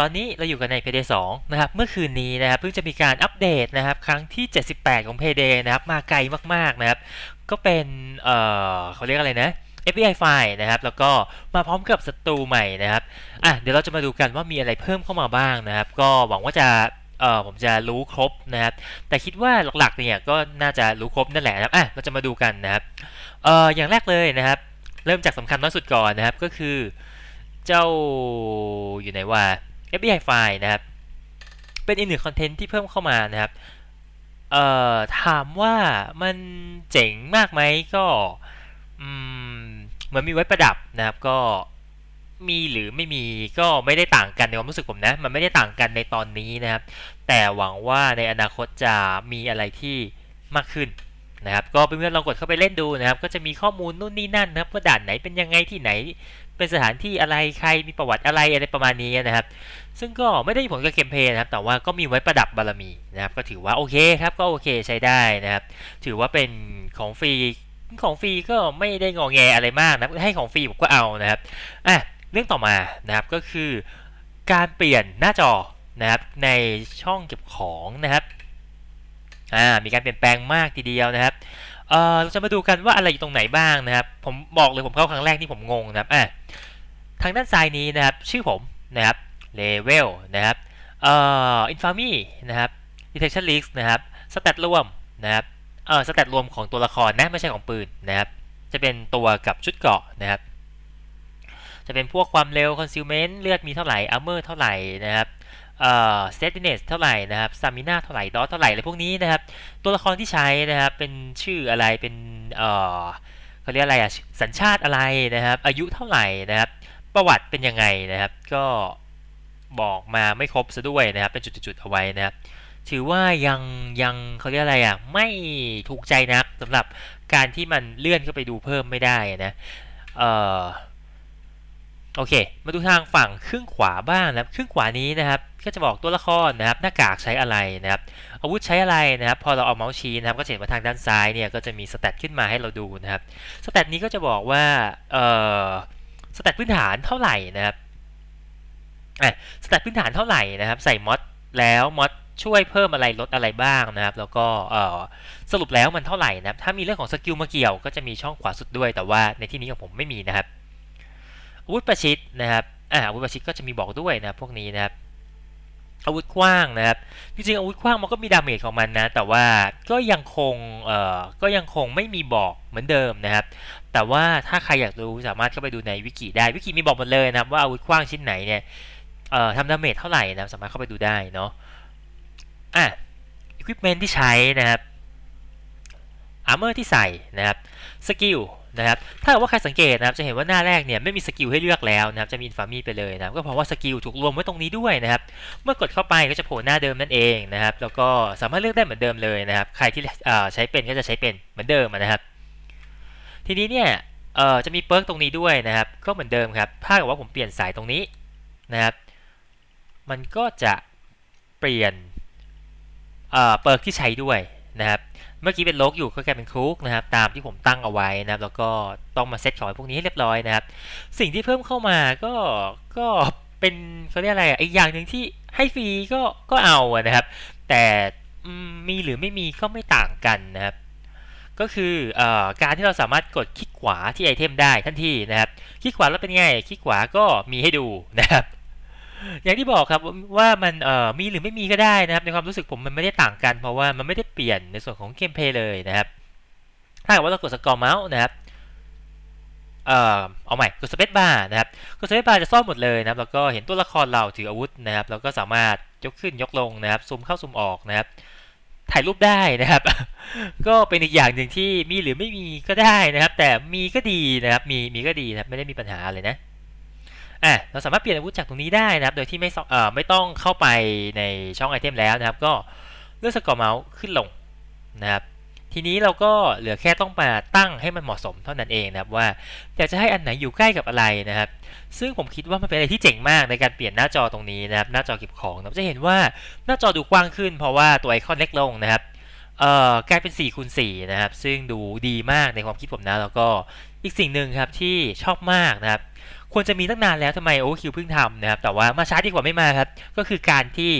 ตอนนี้เราอยู่กันใน Payday 2นะครับ เมื่อคืนนี้นะครับเพิ่งจะมีการอัปเดตนะครับ ครั้งที่ 78 ของ Payday นะครับ มาไกลมากๆนะครับ ก็เป็น เอ่อเขาเรียกอะไรนะ FBI ไฟล์นะครับ แล้วก็มาพร้อมกับศัตรูใหม่นะครับ อะ เดี๋ยวเราจะมาดูกันว่ามีอะไรเพิ่มเข้ามาบ้างนะครับ ก็หวังว่าจะเออผมจะรู้ครบนะครับ แต่คิดว่าหลักๆเนี่ยก็น่าจะรู้ครบนั่นแหละนะครับ อะ เราจะมาดูกันนะครับ เอออย่างแรกเลยนะครับ เริ่มจากสำคัญน้อยสุดก่อนนะครับ ก็คือ เจ้าอยู่ไหนว่า FBI ไฟล์นะครับ เป็นอีกหนึ่งคอนเทนต์ที่เพิ่มเข้ามานะครับ เอ่อ ถามว่ามันเจ๋งมากไหมก็ อืม เหมือนมีไว้ประดับนะครับก็มีหรือไม่มีก็ไม่ได้ต่างกันในความรู้สึกผมนะ มันไม่ได้ต่างกันในตอนนี้นะครับ แต่หวังว่าในอนาคตจะมีอะไรที่มากขึ้นนะครับ ก็เพื่อนๆลองกดเข้าไปเล่นดูนะครับ ก็จะมีข้อมูลนู่นนี่นั่นนะครับว่าด่านไหนเป็นยังไงที่ไหน เป็นสถานที่อะไรใครมีประวัติอะไรอะไรประมาณนี้นะครับ ซึ่งก็ไม่ได้มีผลกับเกมเพย์นะครับ แต่ว่าก็มีไว้ประดับบารมีนะครับ ก็ถือว่าโอเคครับก็โอเคใช้ได้นะครับ ถือว่าเป็นของฟรีของฟรีก็ไม่ได้งอแงอะไรมากนะให้ของฟรีผมก็เอานะครับอะเรื่องต่อมานะครับก็คือการเปลี่ยนหน้าจอนะครับในช่องเก็บของนะครับอ่ามีการเปลี่ยนแปลงมากทีเดียวนะครับ เอ่อเราจะมาดูกันว่าอะไรอยู่ตรงไหนบ้างนะครับ ผมบอกเลยผมเข้าครั้งแรกที่ผมงงนะครับอะทางด้านซ้ายนี้นะครับ ชื่อผมนะครับเลเวลนะครับเอ่ออินฟามีนะครับ detection list นะครับสแตทรวมนะครับเอ่อสแตทรวมของตัวละครนะไม่ใช่ของปืนนะครับ จะเป็นตัวกับชุดเกราะนะครับ จะเป็นพวกความเร็ว concealment เลือดมีเท่าไหร่ armor เท่าไหร่นะครับ เอ่อ steadiness เท่าไหร่นะครับ stamina เท่าไหร่ dot เท่าไหร่อะไรพวกนี้นะครับ ตัวละครที่ใช้นะครับเป็นชื่ออะไรเป็นเอ่อเขาเรียกอะไรอะสัญชาติอะไรนะครับ อายุเท่าไหร่นะครับ ประวัติเป็นยังไงนะครับ ก็บอกมาไม่ครบซะด้วยนะครับ เป็นจุดๆเอาไว้นะครับ ถือว่ายังยังเขาเรียกอะไรอะไม่ถูกใจนักสำหรับการที่มันเลื่อนเข้าไปดูเพิ่มไม่ได้นะเอ่อโอเค มาดูทางฝั่งครึ่งขวาบ้างนะครับครึ่งขวานี้นะครับ ก็จะบอกตัวละครนะครับหน้ากากใช้อะไรนะครับอาวุธใช้อะไรนะครับพอเราเอาเมาส์ชี้นะครับก็จะเห็นว่าทางด้านซ้ายเนี่ยก็จะมีสแตทขึ้นมาให้เราดูนะครับสแตทนี้ก็จะบอกว่าเอ่อสแตทพื้นฐานเท่าไหร่นะครับอะสแตทพื้นฐานเท่าไหร่นะครับ ใส่มอดแล้วมอดช่วยเพิ่มอะไรลดอะไรบ้างนะครับ แล้วก็เอ่อสรุปแล้วมันเท่าไหร่นะครับ ถ้ามีเรื่องของสกิลมาเกี่ยวก็จะมีช่องขวาสุดด้วย แต่ว่าในที่นี้ของผมไม่มีนะครับอาวุธประชิดนะครับอ่าอาวุธประชิดก็จะมีบอกด้วยนะพวกนี้นะครับ อาวุธกว้างนะครับ จริงๆอาวุธกว้างมันก็มีดาเมจของมันนะ แต่ว่าก็ยังคงเอ่อก็ยังคงไม่มีบอกเหมือนเดิมนะครับ แต่ว่าถ้าใครอยากรู้สามารถเข้าไปดูในวิกิได้ วิกิมีบอกหมดเลยนะครับว่าอาวุธกว้างชิ้นไหนเนี่ยเอ่อทำดาเมจเท่าไหร่นะสามารถเข้าไปดูได้เนาะ อะอุปกรณ์ที่ใช้นะครับอาร์เมอร์ที่ใส่นะครับ สกิล นะครับถ้าเกิดว่าใครสังเกตนะครับจะเห็นว่าหน้าแรกเนี่ยไม่มีสกิลให้เลือกแล้วนะครับจะมีอินฟามีไปเลยนะครับก็เพราะว่าสกิลถูกรวมไว้ตรงนี้ด้วยนะครับเมื่อกดเข้าไปก็จะโผล่หน้าเดิมนั่นเองนะครับแล้วก็สามารถเลือกได้เหมือนเดิมเลยนะครับใครที่ใช้เป็นก็จะใช้เป็นเหมือนเดิมนะครับ ทีนี้เนี่ยจะมีเปิร์กตรงนี้ด้วยนะครับก็เหมือนเดิมครับถ้าเกิดว่าผมเปลี่ยนสายตรงนี้นะครับมันก็จะเปลี่ยนเปิร์กที่ใช้ด้วย นะครับ เมื่อกี้เป็นโลกอยู่ก็กลายเป็นคุกนะครับ ตามที่ผมตั้งเอาไว้นะครับ แล้วก็ต้องมาเซตของพวกนี้ให้เรียบร้อยนะครับ สิ่งที่เพิ่มเข้ามาก็ก็เป็นเขาเรียกอะไรอะอีกอย่างหนึ่งที่ให้ฟรีก็ก็เอานะครับ แต่มีหรือไม่มีก็ไม่ต่างกันนะครับ ก็คืออการที่เราสามารถกดคลิกขวาที่ไอเทมได้ทันทีนะครับ คลิกขวาแล้วเป็นไง คลิกขวาก็มีให้ดูนะครับ อย่างที่บอกครับว่ามันมีหรือไม่มีก็ได้นะครับ ในความรู้สึกผมมันไม่ได้ต่างกัน เพราะว่ามันไม่ได้เปลี่ยนในส่วนของเกมเพย์เลยนะครับ ถ้าเกิดว่าเรากดสกอร์เมาส์นะครับเอ่อเอาใหม่กดสเปซบาร์นะครับกดสเปซบาร์จะซ่อนหมดเลยนะครับ แล้วก็เห็นตัวละครเราถืออาวุธนะครับแล้วก็สามารถยกขึ้นยกลงนะครับซูมเข้าซูมออกนะครับถ่ายรูปได้นะครับ ก็เป็นอีกอย่างหนึ่งที่มีหรือไม่มีก็ได้นะครับ แต่มีก็ดีนะครับ มีมีก็ดีนะครับ ไม่ได้มีปัญหาอะไรนะ อะเราสามารถเปลี่ยนอาวุธจากตรงนี้ได้นะครับ โดยที่ไม่เอ่อไม่ต้องเข้าไปในช่องไอเทมแล้วนะครับ ก็เลือกสกอร์เมาส์ขึ้นลงนะครับ ทีนี้เราก็เหลือแค่ต้องมาตั้งให้มันเหมาะสมเท่านั้นเองนะครับว่าอยากจะให้อันไหนอยู่ใกล้กับอะไรนะครับ ซึ่งผมคิดว่ามันเป็นอะไรที่เจ๋งมากในการเปลี่ยนหน้าจอตรงนี้นะครับ หน้าจอเก็บของเราจะเห็นว่าหน้าจอดูกว้างขึ้น เพราะว่าตัวไอคอนเล็กลงนะครับ เอ่อกลายเป็น4คูณ4นะครับ ซึ่งดูดีมากในความคิดผมนะ แล้วก็อีกสิ่งหนึ่งครับที่ชอบมากนะครับ ควรจะมีตั้งนานแล้วทำไมโอคิวเพิ่งทำนะครับ แต่ว่ามาช้าดีกว่าไม่มาครับ ก็คือการที่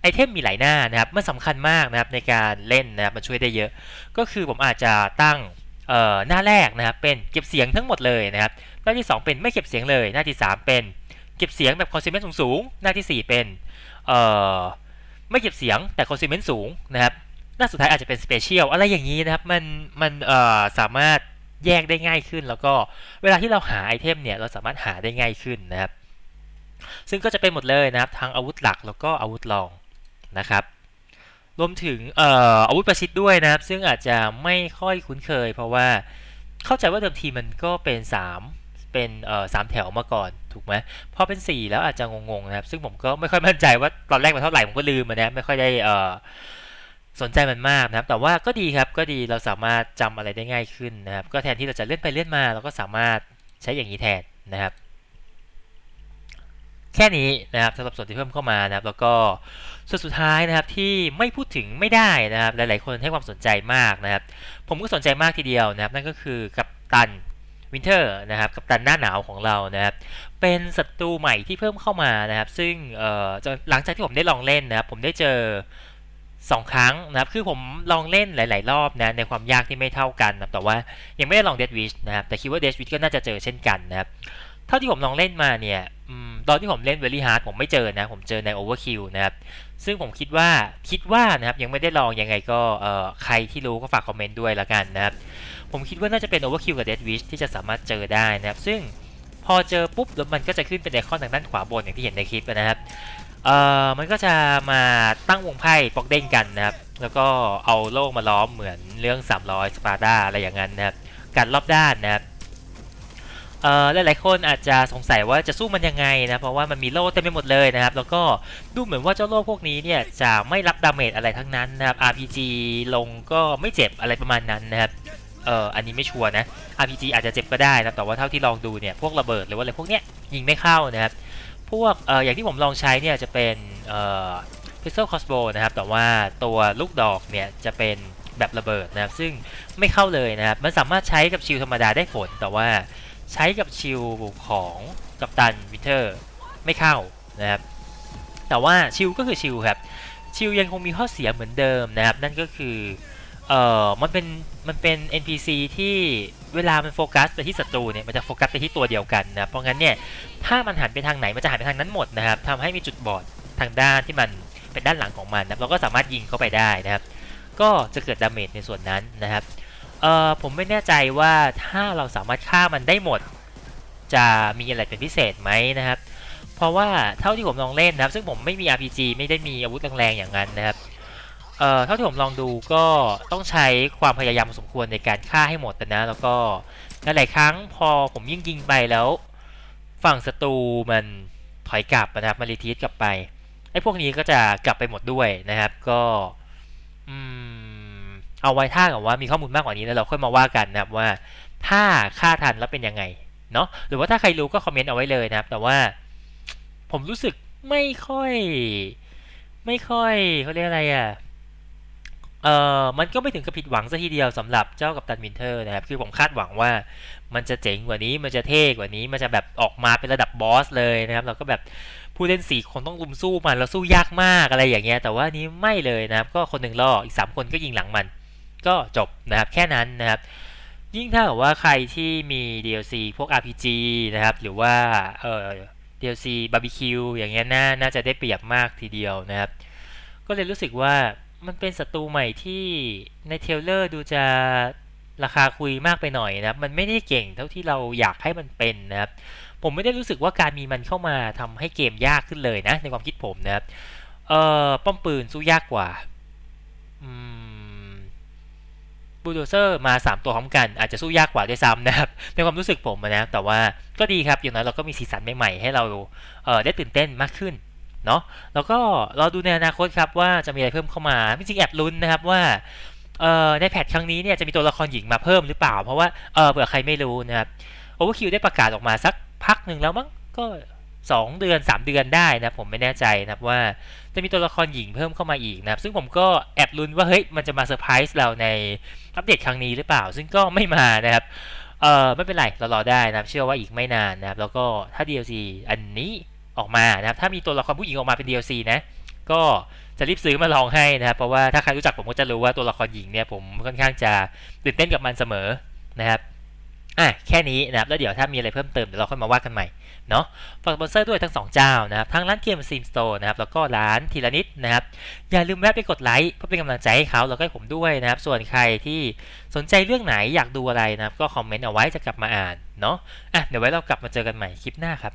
ไอเทมมีหลายหน้านะครับ มันสำคัญมากนะครับในการเล่นนะครับ มันช่วยได้เยอะ ก็คือผมอาจจะตั้งเอ่อหน้าแรกนะครับเป็นเก็บเสียงทั้งหมดเลยนะครับ หน้าที่ 2 เป็นไม่เก็บเสียงเลย หน้าที่ 3 เป็นเก็บเสียงแบบคอนซิเมนต์สูงๆหน้าที่ 4 เป็นเอ่อไม่เก็บเสียงแต่คอนซิเมนต์สูงนะครับ น้าสุดท้ายอาจจะเป็นสเปเชียลอะไรอย่างนี้นะครับ มันมันเอ่อสามารถแยกได้ง่ายขึ้น แล้วก็เวลาที่เราหาไอเทมเนี่ยเราสามารถหาได้ง่ายขึ้นนะครับ ซึ่งก็จะเป็นหมดเลยนะครับทั้งอาวุธหลักแล้วก็อาวุธรองนะครับรวมถึงเอ่ออาวุธประชิดด้วยนะครับ ซึ่งอาจจะไม่ค่อยคุ้นเคย เพราะว่าเข้าใจว่าเดิมทีมันก็เป็น 3 เป็นเอ่อสามแถวมาก่อนถูกไหมพอเป็น 4 แล้วอาจจะงงๆนะครับ ซึ่งผมก็ไม่ค่อยมั่นใจว่าตอนแรกมันเท่าไหร่ผมก็ลืมมันนะไม่ค่อยได้เอ่อ สนใจมันมากนะครับ แต่ว่าก็ดีครับก็ดีเราสามารถจำอะไรได้ง่ายขึ้นนะครับ ก็แทนที่เราจะเลื่อนไปเลื่อนมา เราก็สามารถใช้อย่างนี้แทนนะครับ แค่นี้นะครับสำหรับส่วนที่เพิ่มเข้ามานะครับ แล้วก็ส่วนสุดท้ายนะครับที่ไม่พูดถึงไม่ได้นะครับ หลาย ๆ คนให้ความสนใจมากนะครับ ผมก็สนใจมากทีเดียวนะครับ นั่นก็คือกัปตันวินเทอร์นะครับกัปตันหน้าหนาวของเรานะครับ เป็นศัตรูใหม่ที่เพิ่มเข้ามานะครับ ซึ่งหลังจากที่ผมได้ลองเล่นนะครับ ผมได้เจอ 2 ครั้งนะครับ คือผมลองเล่นหลาย ๆ รอบนะ ในความยากที่ไม่เท่ากันนะแต่ว่ายังไม่ได้ลอง Dead Wish นะครับ แต่คิดว่า Dead Wish ก็น่าจะเจอเช่นกันนะครับ เท่าที่ผมลองเล่นมาเนี่ยตอนที่ผมเล่น Very Hard ผมไม่เจอนะ ผมเจอใน Overkill นะครับ ซึ่งผมคิดว่า คิดว่านะครับ ยังไม่ได้ลองยังไงก็เอ่อใครที่รู้ก็ฝากคอมเมนต์ด้วยละกันนะครับ ผมคิดว่าน่าจะเป็น Overkill กับ Dead Wish ที่จะสามารถเจอได้นะครับ ซึ่งพอเจอปุ๊บแล้วมันก็จะขึ้นเป็นไอคอนทางด้านขวาบนอย่างที่เห็นในคลิปนะครับ เอ่อมันก็จะมาตั้งวงไพ่ปอกเด้งกันนะครับ แล้วก็เอาโล่มาล้อมเหมือนเรื่อง 300 สปาร์ตาอะไรอย่างนั้นนะครับกันรอบด้านนะครับเอ่อหลายๆคนอาจจะสงสัยว่าจะสู้มันยังไงนะเพราะว่ามันมีโล่เต็มไปหมดเลยนะครับ แล้วก็ดูเหมือนว่าเจ้าโล่พวกนี้เนี่ยจะไม่รับดาเมจอะไรทั้งนั้นนะครับ RPG ลงก็ไม่เจ็บอะไรประมาณนั้นนะครับเอ่ออันนี้ไม่ชัวร์นะ RPG อาจจะเจ็บก็ได้นะแต่ว่าเท่าที่ลองดูเนี่ยพวกระเบิดหรือว่าอะไรพวกเนี้ยยิงไม่เข้านะครับ พวกอออย่างที่ผมลองใช้เนี่ยจะเป็นเอ่อ pistol crossbow นะครับ แต่ว่าตัวลูกดอกเนี่ยจะเป็นแบบระเบิดนะครับ ซึ่งไม่เข้าเลยนะครับ มันสามารถใช้กับชิลธรรมดาได้ผล แต่ว่าใช้กับชิลของกัปตันวินเทอร์ไม่เข้านะครับ แต่ว่าชิลก็คือชิลครับ ชิลยังคงมีข้อเสียเหมือนเดิมนะครับ นั่นก็คือ เอ่อมันเป็นมันเป็น NPC ที่เวลามันโฟกัสไปที่ศัตรูเนี่ยมันจะโฟกัสไปที่ตัวเดียวกันนะเพราะงั้นเนี่ยถ้ามันหันไปทางไหนมันจะหันไปทางนั้นหมดนะครับทำให้มีจุดบอดทางด้านที่มันเป็นด้านหลังของมันนะเราก็สามารถยิงเข้าไปได้นะครับ ก็จะเกิดดาเมจในส่วนนั้นนะครับเอ่อผมไม่แน่ใจว่าถ้าเราสามารถฆ่ามันได้หมด จะมีอะไรเป็นพิเศษไหมนะครับ เพราะว่าเท่าที่ผมลองเล่นนะครับ ซึ่งผมไม่มี RPG ไม่ได้มีอาวุธแรงๆอย่างนั้นนะครับ เอ่อเท่าที่ผมลองดูก็ต้องใช้ความพยายามสมควรในการฆ่าให้หมดนะ แล้วก็หลายๆครั้งพอผมยิ่งยิงไปแล้ว ฝั่งศัตรูมันถอยกลับนะครับมันรีทีสกลับไปไอ้พวกนี้ก็จะกลับไปหมดด้วยนะครับ ก็อืมเอาไว้ถ้ากับว่ามีข้อมูลมากกว่านี้แล้วเราค่อยมาว่ากันนะครับว่า ถ้าฆ่าทันแล้วเป็นยังไงเนาะหรือว่าถ้าใครรู้ก็คอมเมนต์เอาไว้เลยนะครับ แต่ว่าผมรู้สึกไม่ค่อย ไม่ค่อยเขาเรียกอะไรอะ เอ่อมันก็ไม่ถึงกับผิดหวังซะทีเดียวสำหรับเจ้ากับตันวินเทอร์นะครับ คือผมคาดหวังว่ามันจะเจ๋งกว่านี้ มันจะเท่กว่านี้ มันจะแบบออกมาเป็นระดับบอสเลยนะครับ เราก็แบบผู้เล่นสี่คนต้องลุมสู้มันแล้วสู้ยากมากอะไรอย่างเงี้ย แต่ว่านี้ไม่เลยนะครับ ก็คนหนึ่งล่อ อีก 3 คนก็ยิงหลังมัน ก็จบนะครับ แค่นั้นนะครับ ยิ่งถ้ากับว่าใครที่มี DLC พวก RPG นะครับ หรือว่าเอ่อ DLC Barbecue อย่างเงี้ยน่าน่าจะได้เปรียบมากทีเดียวนะครับ ก็เลยรู้สึกว่า มันเป็นศัตรูใหม่ที่ในเทเลอร์ดูจะราคาคุยมากไปหน่อยนะครับ มันไม่ได้เก่งเท่าที่เราอยากให้มันเป็นนะครับ ผมไม่ได้รู้สึกว่าการมีมันเข้ามาทำให้เกมยากขึ้นเลยนะ ในความคิดผมนะครับ เอ่อ ป้อมปืนสู้ยากกว่า อืม บูโดเซอร์มา 3 ตัวพร้อมกัน อาจจะสู้ยากกว่าด้วยซ้ำนะครับ ในความรู้สึกผมนะ แต่ว่าก็ดีครับ อย่างน้อยเราก็มีสีสันใหม่ๆให้เรา เอ่อ ได้ตื่นเต้นมากขึ้น เนาะแล้วก็เราดูในอนาคตครับว่าจะมีอะไรเพิ่มเข้ามาจริงๆแอบลุ้นนะครับว่าในแพทครั้งนี้เนี่ยจะมีตัวละครหญิงมาเพิ่มหรือเปล่า เพราะว่าเออเผื่อใครไม่รู้นะครับโอเวอร์คิวได้ประกาศออกมาสักพักหนึ่งแล้วมั้งก็ 2 เดือน 3 เดือนได้นะผมไม่แน่ใจนะครับว่าจะมีตัวละครหญิงเพิ่มเข้ามาอีกนะครับซึ่งผมก็แอบลุ้นว่าเฮ้ยมันจะมาเซอร์ไพรส์เราในอัปเดตครั้งนี้หรือเปล่า ซึ่งก็ไม่มานะครับเออไม่เป็นไรเรารอได้นะครับเชื่อว่าอีกไม่นานนะครับแล้วก็ถ้า DLC อันนี้ ออกมานะครับ ถ้ามีตัวละครผู้หญิงออกมาเป็น DLC นะ ก็จะรีบซื้อมาลองให้นะครับ เพราะว่าถ้าใครรู้จักผมก็จะรู้ว่าตัวละครหญิงเนี่ยผมค่อนข้างจะตื่นเต้นกับมันเสมอนะครับอะแค่นี้นะครับ แล้วเดี๋ยวถ้ามีอะไรเพิ่มเติมเดี๋ยวเราค่อยมาว่ากันใหม่เนาะฝากสปอนเซอร์ด้วยทั้ง 2 เจ้านะครับ ทั้งร้านเกมซีมสโตร์นะครับ แล้วก็ร้านทีละนิดนะครับ อย่าลืมแวะไปกดไลค์เพื่อเป็นกำลังใจให้เขาแล้วก็ผมด้วยนะครับ ส่วนใครที่สนใจเรื่องไหนอยากดูอะไรนะครับ ก็คอมเมนต์เอาไว้จะกลับมาอ่านเนาะอะเดี๋ยวไว้เรากลับมาเจอกันใหม่คลิปหน้าครับ